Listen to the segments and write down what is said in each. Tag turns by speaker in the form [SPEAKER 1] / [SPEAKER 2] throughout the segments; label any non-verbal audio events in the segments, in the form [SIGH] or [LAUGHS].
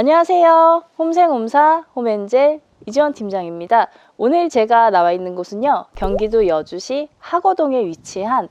[SPEAKER 1] 안녕하세요. 홈생홈사 홈엔젤 이지원 팀장입니다. 오늘 제가 나와 있는 곳은요. 경기도 여주시 하거동에 위치한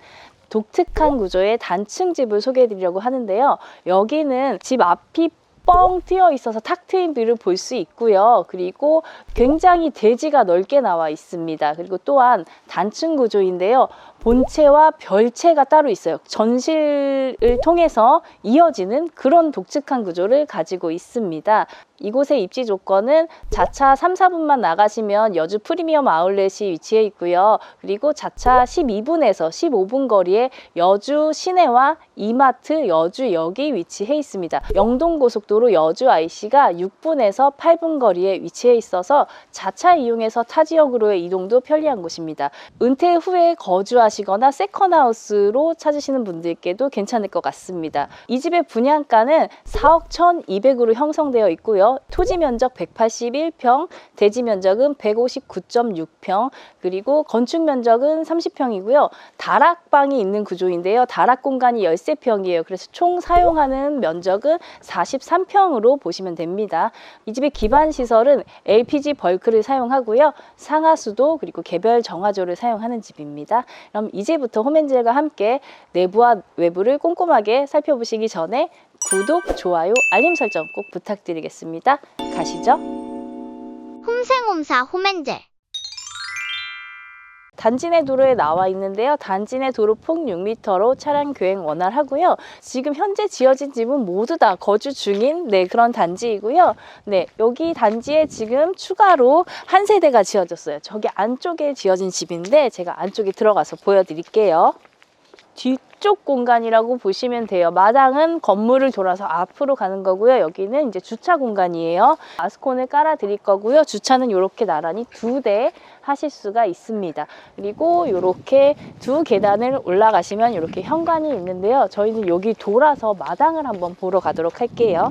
[SPEAKER 1] 독특한 구조의 단층 집을 소개해 드리려고 하는데요. 여기는 집 앞이 뻥 트여 있어서 탁 트인 뷰를 볼 수 있고요. 그리고 굉장히 대지가 넓게 나와 있습니다. 그리고 또한 단층 구조인데요. 본체와 별체가 따로 있어요. 전실을 통해서 이어지는 그런 독특한 구조를 가지고 있습니다. 이곳의 입지 조건은 자차 3, 4분만 나가시면 여주 프리미엄 아울렛이 위치해 있고요. 그리고 자차 12분에서 15분 거리에 여주 시내와 이마트 여주역이 위치해 있습니다. 영동고속도로 여주 IC가 6분에서 8분 거리에 위치해 있어서 자차 이용해서 타 지역으로의 이동도 편리한 곳입니다. 은퇴 후에 거주하 시거나 세컨하우스로 찾으시는 분들께도 괜찮을 것 같습니다. 이 집의 분양가는 4억 1,200으로 형성되어 있고요. 토지 면적 181평, 대지 면적은 159.6평, 그리고 건축 면적은 30평이고요. 다락방이 있는 구조인데요. 다락 공간이 13평이에요. 그래서 총 사용하는 면적은 43평으로 보시면 됩니다. 이 집의 기반 시설은 LPG 벌크를 사용하고요. 상하수도 그리고 개별 정화조를 사용하는 집입니다. 그럼 이제부터 홈엔젤과 함께 내부와 외부를 꼼꼼하게 살펴보시기 전에 구독, 좋아요, 알림 설정 꼭 부탁드리겠습니다. 가시죠.
[SPEAKER 2] 홈생홈사 홈엔젤
[SPEAKER 1] 단지 내 도로에 나와 있는데요. 단지 내 도로 폭 6m로 차량 교행 원활하고요. 지금 현재 지어진 집은 모두 다 거주 중인 네, 그런 단지이고요. 네, 여기 단지에 지금 추가로 한 세대가 지어졌어요. 저기 안쪽에 지어진 집인데 제가 안쪽에 들어가서 보여드릴게요. 뒤쪽 공간이라고 보시면 돼요. 마당은 건물을 돌아서 앞으로 가는 거고요. 여기는 이제 주차 공간이에요. 아스콘을 깔아 드릴 거고요. 주차는 이렇게 나란히 두 대 하실 수가 있습니다. 그리고 이렇게 두 계단을 올라가시면 이렇게 현관이 있는데요. 저희는 여기 돌아서 마당을 한번 보러 가도록 할게요.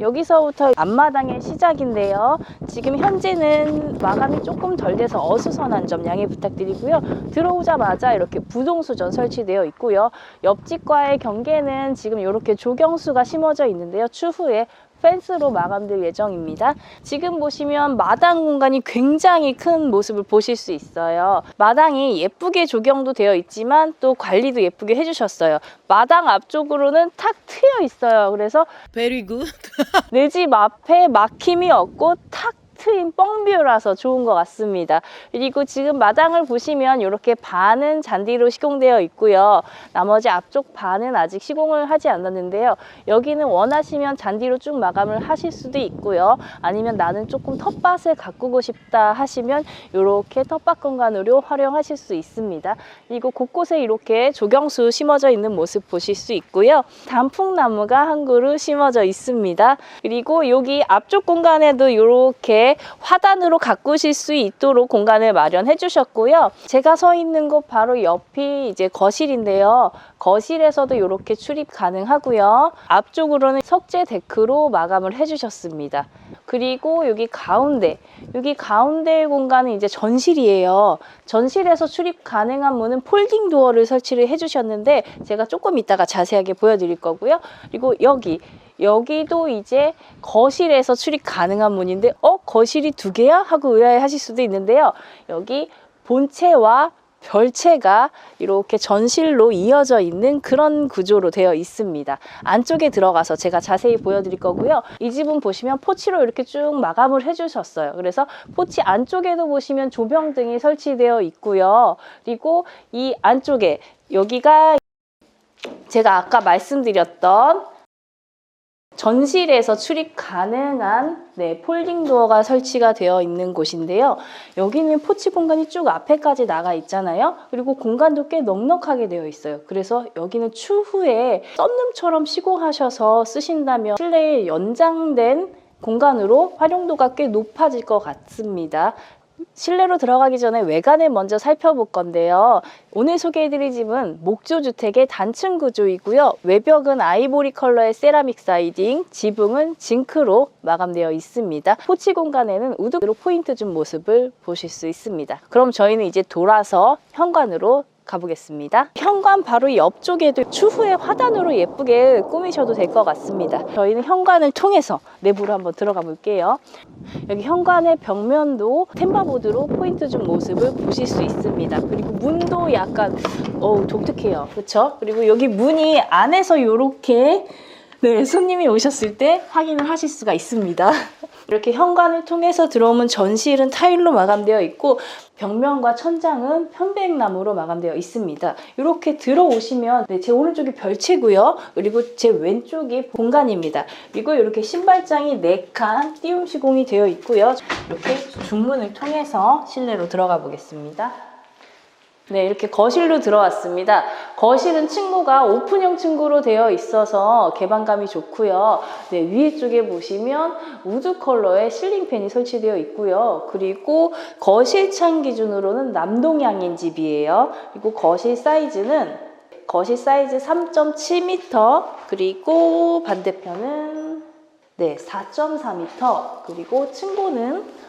[SPEAKER 1] 여기서부터 앞마당의 시작인데요. 지금 현재는 마감이 조금 덜 돼서 어수선한 점 양해 부탁드리고요. 들어오자마자 이렇게 부동수전 설치되어 있고요. 옆집과의 경계는 지금 이렇게 조경수가 심어져 있는데요. 추후에 펜스로 마감될 예정입니다. 지금 보시면 마당 공간이 굉장히 큰 모습을 보실 수 있어요. 마당이 예쁘게 조경도 되어 있지만 또 관리도 예쁘게 해주셨어요. 마당 앞쪽으로는 탁 트여 있어요. 그래서
[SPEAKER 3] Very good. [LAUGHS]
[SPEAKER 1] 내 집 앞에 막힘이 없고 탁 트인 뻥뷰라서 좋은 것 같습니다. 그리고 지금 마당을 보시면 이렇게 반은 잔디로 시공되어 있고요. 나머지 앞쪽 반은 아직 시공을 하지 않았는데요. 여기는 원하시면 잔디로 쭉 마감을 하실 수도 있고요. 아니면 나는 조금 텃밭을 가꾸고 싶다 하시면 이렇게 텃밭 공간으로 활용하실 수 있습니다. 그리고 곳곳에 이렇게 조경수 심어져 있는 모습 보실 수 있고요. 단풍나무가 한 그루 심어져 있습니다. 그리고 여기 앞쪽 공간에도 이렇게 화단으로 가꾸실 수 있도록 공간을 마련해 주셨고요. 제가 서 있는 곳 바로 옆이 이제 거실인데요. 거실에서도 이렇게 출입 가능하고요. 앞쪽으로는 석재 데크로 마감을 해 주셨습니다. 그리고 여기 가운데, 여기 가운데 공간은 이제 전실이에요. 전실에서 출입 가능한 문은 폴딩 도어를 설치를 해주셨는데 제가 조금 이따가 자세하게 보여드릴 거고요. 그리고 여기, 여기도 이제 거실에서 출입 가능한 문인데, 어? 거실이 두 개야? 하고 의아해 하실 수도 있는데요. 여기 본체와 별채가 이렇게 전실로 이어져 있는 그런 구조로 되어 있습니다. 안쪽에 들어가서 제가 자세히 보여드릴 거고요. 이 집은 보시면 포치로 이렇게 쭉 마감을 해주셨어요. 그래서 포치 안쪽에도 보시면 조명 등이 설치되어 있고요. 그리고 이 안쪽에 여기가 제가 아까 말씀드렸던 전실에서 출입 가능한 네, 폴딩 도어가 설치가 되어 있는 곳인데요. 여기는 포치 공간이 쭉 앞에까지 나가 있잖아요. 그리고 공간도 꽤 넉넉하게 되어 있어요. 그래서 여기는 추후에 썬룸처럼 시공하셔서 쓰신다면 실내에 연장된 공간으로 활용도가 꽤 높아질 것 같습니다. 실내로 들어가기 전에 외관을 먼저 살펴볼 건데요. 오늘 소개해드릴 집은 목조주택의 단층 구조이고요. 외벽은 아이보리 컬러의 세라믹 사이딩, 지붕은 징크로 마감되어 있습니다. 포치 공간에는 우드로 포인트 준 모습을 보실 수 있습니다. 그럼 저희는 이제 돌아서 현관으로 가보겠습니다. 현관 바로 옆쪽에도 추후에 화단으로 예쁘게 꾸미셔도 될 것 같습니다. 저희는 현관을 통해서 내부로 한번 들어가 볼게요. 여기 현관의 벽면도 템바보드로 포인트 준 모습을 보실 수 있습니다. 그리고 문도 약간 어우 독특해요. 그렇죠? 그리고 여기 문이 안에서 이렇게 네, 손님이 오셨을 때 확인을 하실 수가 있습니다. [LAUGHS] 이렇게 현관을 통해서 들어오면 전실은 타일로 마감되어 있고 벽면과 천장은 편백나무로 마감되어 있습니다. 이렇게 들어오시면 네, 제 오른쪽이 별채고요. 그리고 제 왼쪽이 본관입니다. 그리고 이렇게 신발장이 4칸 띄움 시공이 되어 있고요. 이렇게 중문을 통해서 실내로 들어가 보겠습니다. 네, 이렇게 거실로 들어왔습니다. 거실은 층고가 오픈형 층고로 되어 있어서 개방감이 좋고요. 네, 위에 쪽에 보시면 우드 컬러의 실링팬이 설치되어 있고요. 그리고 거실 창 기준으로는 남동향인 집이에요. 그리고 거실 사이즈는 거실 사이즈 3.7m 그리고 반대편은 네, 4.4m 그리고 층고는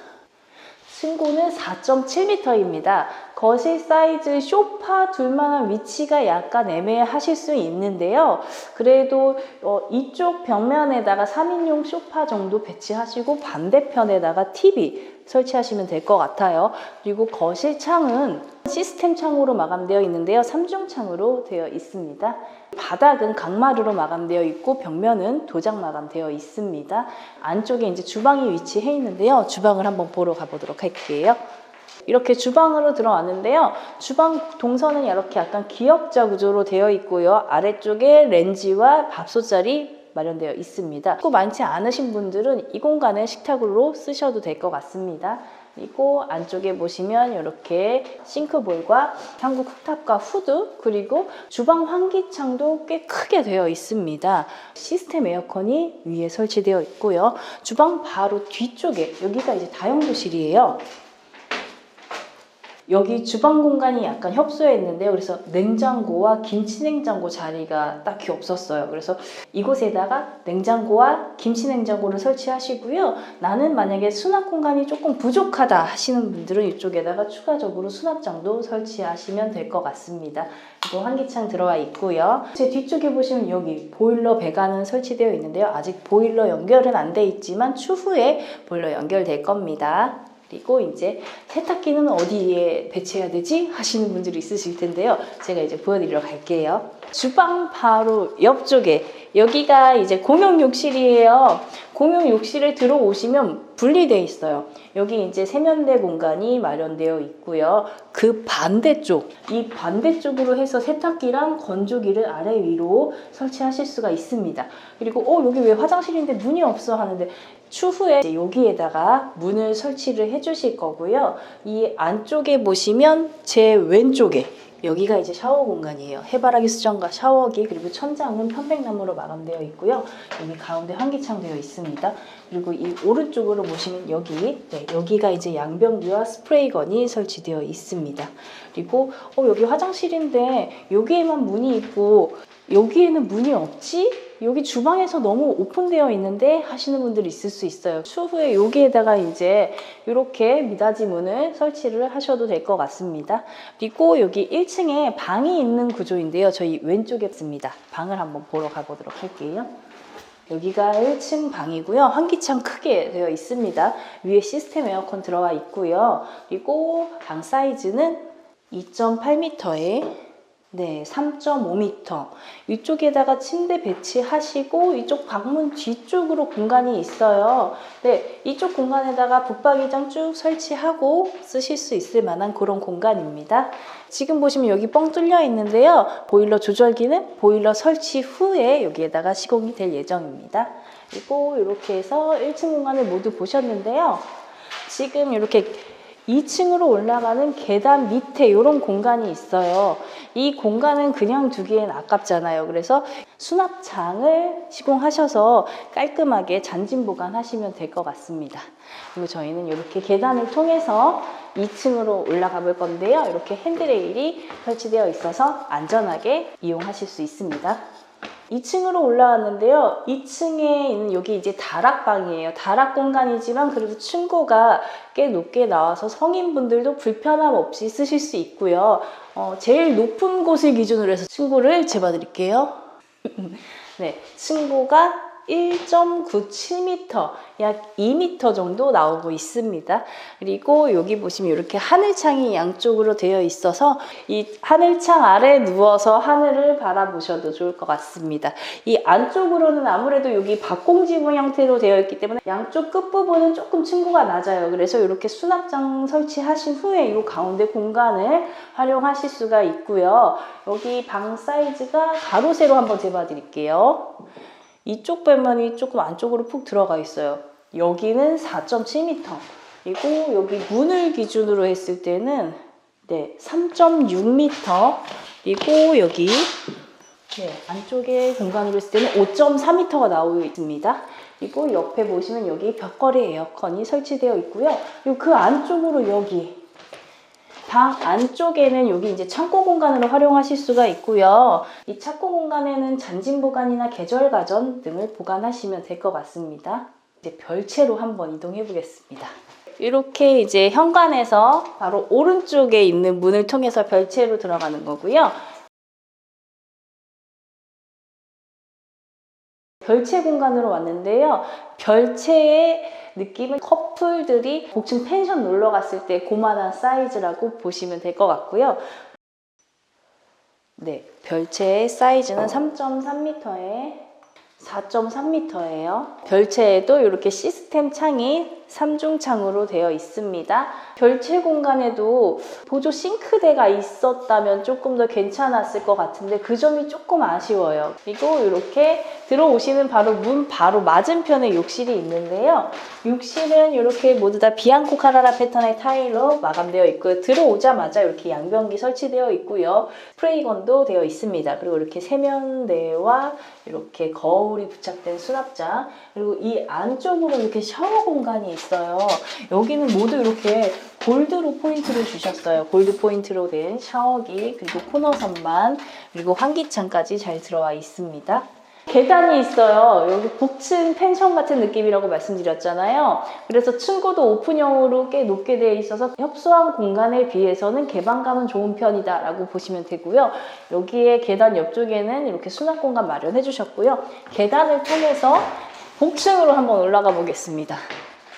[SPEAKER 1] 층고는 4.7m입니다. 거실 사이즈 쇼파 둘만한 위치가 약간 애매하실 수 있는데요. 그래도 어, 이쪽 벽면에다가 3인용 쇼파 정도 배치하시고 반대편에다가 TV 설치하시면 될 것 같아요. 그리고 거실 창은 시스템 창으로 마감되어 있는데요. 3중 창으로 되어 있습니다. 바닥은 강마루로 마감되어 있고 벽면은 도장 마감되어 있습니다. 안쪽에 이제 주방이 위치해 있는데요. 주방을 한번 보러 가보도록 할게요. 이렇게 주방으로 들어왔는데요. 주방 동선은 이렇게 약간 기역자 구조로 되어 있고요. 아래쪽에 렌지와 밥솥자리 마련되어 있습니다. 또 많지 않으신 분들은 이 공간을 식탁으로 쓰셔도 될 것 같습니다. 그리고 안쪽에 보시면 이렇게 싱크볼과 한국 쿡탑과 후드 그리고 주방 환기창도 꽤 크게 되어 있습니다. 시스템 에어컨이 위에 설치되어 있고요. 주방 바로 뒤쪽에 여기가 이제 다용도실이에요. 여기 주방 공간이 약간 협소해 있는데요. 그래서 냉장고와 김치 냉장고 자리가 딱히 없었어요. 그래서 이곳에다가 냉장고와 김치 냉장고를 설치하시고요. 나는 만약에 수납 공간이 조금 부족하다 하시는 분들은 이쪽에다가 추가적으로 수납장도 설치하시면 될 것 같습니다. 그리고 환기창 들어와 있고요. 제 뒤쪽에 보시면 여기 보일러 배관은 설치되어 있는데요. 아직 보일러 연결은 안 돼 있지만 추후에 보일러 연결될 겁니다. 그리고 이제 세탁기는 어디에 배치해야 되지? 하시는 분들이 있으실 텐데요. 제가 이제 보여드리러 갈게요. 주방 바로 옆쪽에 여기가 이제 공용 욕실이에요. 공용 욕실에 들어오시면 분리되어 있어요. 여기 이제 세면대 공간이 마련되어 있고요. 그 반대쪽, 이 반대쪽으로 해서 세탁기랑 건조기를 아래 위로 설치하실 수가 있습니다. 그리고 어 여기 왜 화장실인데 문이 없어 하는데 추후에 여기에다가 문을 설치를 해 주실 거고요. 이 안쪽에 보시면 제 왼쪽에 여기가 이제 샤워 공간이에요. 해바라기 수정과 샤워기 그리고 천장은 편백나무로 마감되어 있고요. 여기 가운데 환기창 되어 있습니다. 그리고 이 오른쪽으로 보시면 여기 네, 여기가 이제 양변기와 스프레이건이 설치되어 있습니다. 그리고 어, 여기 화장실인데 여기에만 문이 있고 여기에는 문이 없지? 여기 주방에서 너무 오픈되어 있는데 하시는 분들이 있을 수 있어요. 추후에 여기에다가 이제 이렇게 미닫이 문을 설치를 하셔도 될 것 같습니다. 그리고 여기 1층에 방이 있는 구조인데요. 저희 왼쪽에 있습니다. 방을 한번 보러 가보도록 할게요. 여기가 1층 방이고요. 환기창 크게 되어 있습니다. 위에 시스템 에어컨 들어가 있고요. 그리고 방 사이즈는 2.8m에 네, 3.5m. 이쪽에다가 침대 배치하시고 이쪽 방문 뒤쪽으로 공간이 있어요. 네, 이쪽 공간에다가 붙박이장 쭉 설치하고 쓰실 수 있을 만한 그런 공간입니다. 지금 보시면 여기 뻥 뚫려 있는데요. 보일러 조절기는 보일러 설치 후에 여기에다가 시공이 될 예정입니다. 그리고 이렇게 해서 1층 공간을 모두 보셨는데요. 지금 이렇게 2층으로 올라가는 계단 밑에 이런 공간이 있어요. 이 공간은 그냥 두기엔 아깝잖아요. 그래서 수납장을 시공하셔서 깔끔하게 잔진 보관하시면 될 것 같습니다. 그리고 저희는 이렇게 계단을 통해서 2층으로 올라가 볼 건데요. 이렇게 핸드레일이 설치되어 있어서 안전하게 이용하실 수 있습니다. 2층으로 올라왔는데요. 2층에 있는 여기 이제 다락방이에요. 다락 공간이지만 그래도 층고가 꽤 높게 나와서 성인분들도 불편함 없이 쓰실 수 있고요. 어, 제일 높은 곳을 기준으로 해서 층고를 재봐드릴게요. [LAUGHS] 네, 층고가 1.97m, 약 2m 정도 나오고 있습니다. 그리고 여기 보시면 이렇게 하늘창이 양쪽으로 되어 있어서 이 하늘창 아래 누워서 하늘을 바라보셔도 좋을 것 같습니다. 이 안쪽으로는 아무래도 여기 박공지붕 형태로 되어 있기 때문에 양쪽 끝부분은 조금 층고가 낮아요. 그래서 이렇게 수납장 설치하신 후에 이 가운데 공간을 활용하실 수가 있고요. 여기 방 사이즈가 가로 세로 한번 재봐 드릴게요. 이쪽 벽면이 조금 안쪽으로 푹 들어가 있어요. 여기는 4.7m. 그리고 여기 문을 기준으로 했을 때는 네, 3.6m. 그리고 여기 네, 안쪽에 공간으로 했을 때는 5.4m가 나오고 있습니다. 그리고 옆에 보시면 여기 벽걸이 에어컨이 설치되어 있고요. 그리고 그 안쪽으로 여기 방 안쪽에는 여기 이제 창고 공간으로 활용하실 수가 있고요. 이 창고 공간에는 잔진 보관이나 계절 가전 등을 보관하시면 될 것 같습니다. 이제 별채로 한번 이동해 보겠습니다. 이렇게 이제 현관에서 바로 오른쪽에 있는 문을 통해서 별채로 들어가는 거고요. 별채 공간으로 왔는데요. 별채의 느낌은 커플들이 복층 펜션 놀러 갔을 때 고만한 사이즈라고 보시면 될 것 같고요. 네, 별채의 사이즈는 3.3m에 4.3m예요. 별채에도 이렇게 시스템 창이 3중 창으로 되어 있습니다. 별채 공간에도 보조 싱크대가 있었다면 조금 더 괜찮았을 것 같은데 그 점이 조금 아쉬워요. 그리고 이렇게 들어오시는 바로 문 바로 맞은편에 욕실이 있는데요. 욕실은 이렇게 모두 다 비앙코 카라라 패턴의 타일로 마감되어 있고요. 들어오자마자 이렇게 양변기 설치되어 있고요. 스프레이건도 되어 있습니다. 그리고 이렇게 세면대와 이렇게 거울이 부착된 수납장 그리고 이 안쪽으로 이렇게 샤워 공간이 있어요. 여기는 모두 이렇게 골드로 포인트를 주셨어요. 골드 포인트로 된 샤워기 그리고 코너 선반 그리고 환기창까지 잘 들어와 있습니다. 계단이 있어요. 여기 복층 펜션 같은 느낌이라고 말씀드렸잖아요. 그래서 층고도 오픈형으로 꽤 높게 되어 있어서 협소한 공간에 비해서는 개방감은 좋은 편이다 라고 보시면 되고요. 여기에 계단 옆쪽에는 이렇게 수납 공간 마련해 주셨고요. 계단을 통해서 복층으로 한번 올라가 보겠습니다.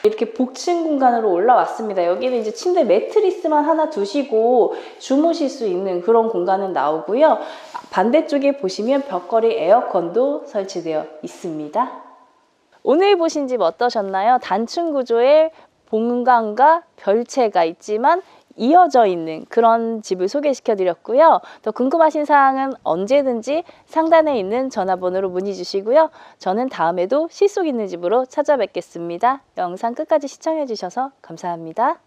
[SPEAKER 1] 이렇게 복층 공간으로 올라왔습니다. 여기는 이제 침대 매트리스만 하나 두시고 주무실 수 있는 그런 공간은 나오고요. 반대쪽에 보시면 벽걸이 에어컨도 설치되어 있습니다. 오늘 보신 집 어떠셨나요? 단층 구조의 본관과 별채가 있지만 이어져 있는 그런 집을 소개시켜 드렸고요. 더 궁금하신 사항은 언제든지 상단에 있는 전화번호로 문의 주시고요. 저는 다음에도 실속 있는 집으로 찾아뵙겠습니다. 영상 끝까지 시청해 주셔서 감사합니다.